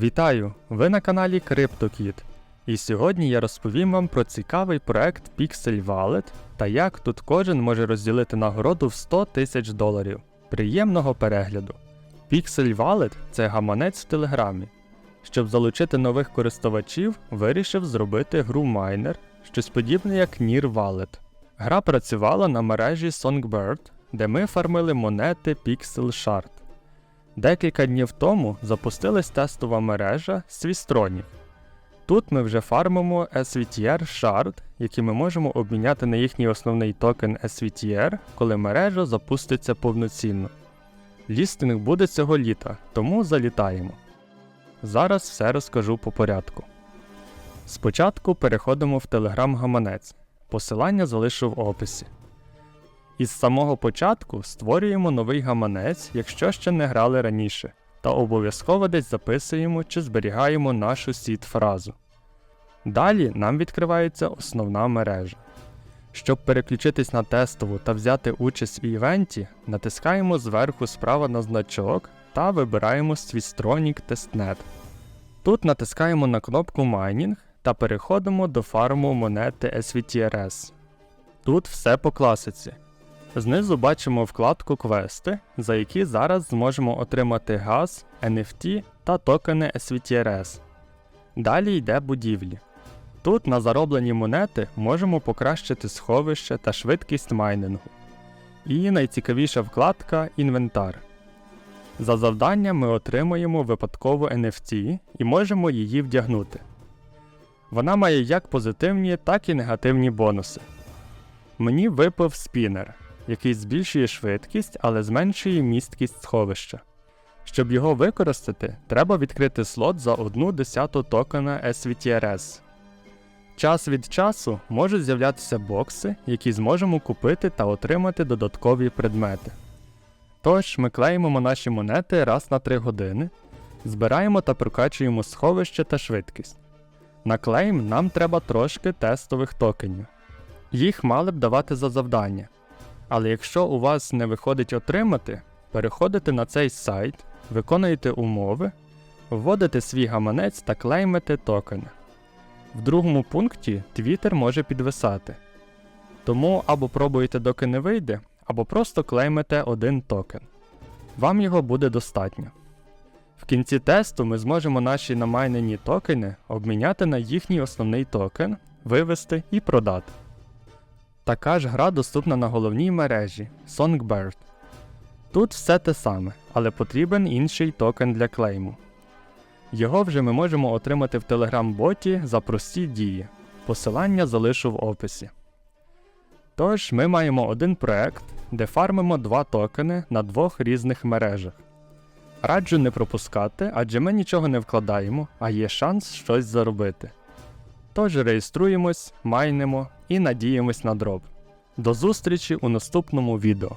Вітаю! Ви на каналі CryptoKid. І сьогодні я розповім вам про цікавий проект Pixel Wallet та як тут кожен може розділити нагороду в 100 тисяч доларів. Приємного перегляду! Pixel Wallet – це гаманець в Телеграмі. Щоб залучити нових користувачів, вирішив зробити гру Miner, щось подібне як Near Wallet. Гра працювала на мережі Songbird, де ми фармили монети Pixel Shard. Декілька днів тому запустилась тестова мережа Свістронів. Тут ми вже фармимо SVTR Shard, який ми можемо обміняти на їхній основний токен SVTR, коли мережа запуститься повноцінно. Лістинг буде цього літа, тому залітаємо. Зараз все розкажу по порядку. Спочатку переходимо в Telegram гаманець. Посилання залишу в описі. Із самого початку створюємо новий гаманець, якщо ще не грали раніше, та обов'язково десь записуємо чи зберігаємо нашу сіт фразу. Далі нам відкривається основна мережа. Щоб переключитись на тестову та взяти участь в івенті, натискаємо зверху справа на значок та вибираємо Swistronic Testnet. Тут натискаємо на кнопку Майнінг та переходимо до фарму монети SVTRS. Тут все по класиці. Знизу бачимо вкладку Квести, за які зараз зможемо отримати газ, NFT та токени SVTRS. Далі йде будівлі. Тут на зароблені монети можемо покращити сховище та швидкість майнингу. І найцікавіша вкладка Інвентар. За завдання ми отримуємо випадкову NFT і можемо її вдягнути. Вона має як позитивні, так і негативні бонуси. Мені випав спінер, який збільшує швидкість, але зменшує місткість сховища. Щоб його використати, треба відкрити слот за одну десяту токена SVTRS. Час від часу можуть з'являтися бокси, які зможемо купити та отримати додаткові предмети. Тож ми клеїмо наші монети раз на 3 години, збираємо та прокачуємо сховище та швидкість. На клейм нам треба трошки тестових токенів. Їх мали б давати за завдання. Але якщо у вас не виходить отримати, переходите на цей сайт, виконуєте умови, вводите свій гаманець та клеймите токени. В другому пункті Twitter може підвисати. Тому або пробуєте, доки не вийде, або просто клеймите один токен. Вам його буде достатньо. В кінці тесту ми зможемо наші намайнені токени обміняти на їхній основний токен, вивести і продати. Така ж гра доступна на головній мережі Songbird. Тут все те саме, але потрібен інший токен для клейму. Його вже ми можемо отримати в Telegram-боті за прості дії. Посилання залишу в описі. Тож ми маємо один проект, де фармимо два токени на двох різних мережах. Раджу не пропускати, адже ми нічого не вкладаємо, а є шанс щось заробити. Тож реєструємось, майнемо і надіємось на дроб. До зустрічі у наступному відео.